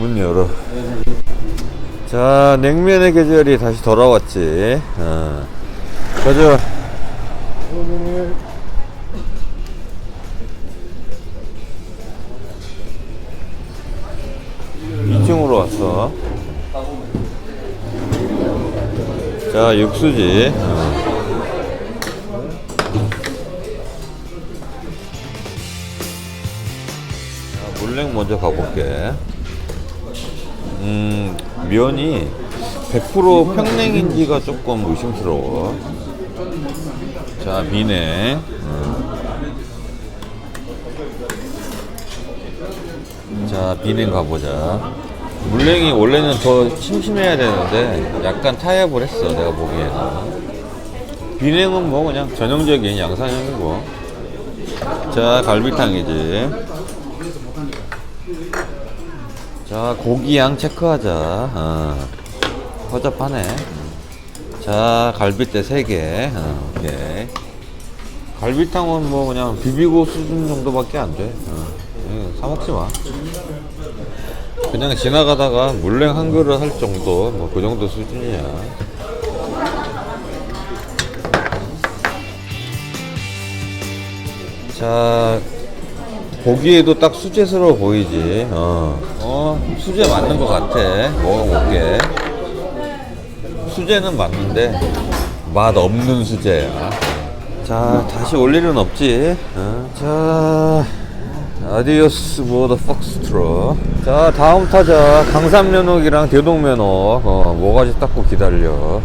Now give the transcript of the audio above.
문 열어. 자, 냉면의 계절이 다시 돌아왔지. 어. 가자. 2층으로 왔어. 자, 육수지. 어. 자, 물냉 먼저 가볼게. 음, 면이 100% 평냉인지가 조금 의심스러워. 자, 비냉. 음. 자, 비냉 가보자. 물냉이 원래는 더 심심해야 되는데 약간 타협을 했어, 내가 보기에는. 비냉은 뭐 그냥 전형적인 양산형이고. 자, 갈비탕이지. 자, 고기양 체크하자. 어. 허접하네. 자, 갈비대 3개. 어, 오케이. 갈비탕은 뭐 그냥 비비고 수준 정도밖에 안 돼. 어. 예, 사먹지 마. 그냥 지나가다가 물냉 한 그릇 할 정도, 뭐 그 정도 수준이야. 자, 보기에도 딱 수제스러워 보이지. 어, 어 수제 맞는 것 같아. 먹어볼게. 수제는 맞는데 맛 없는 수제야. 자, 다시 올 일은 없지. 어, 자, 아디오스 모더 퍽스트로. 자, 다음 타자 강산면옥이랑 대동면옥. 어, 모가지 닦고 기다려.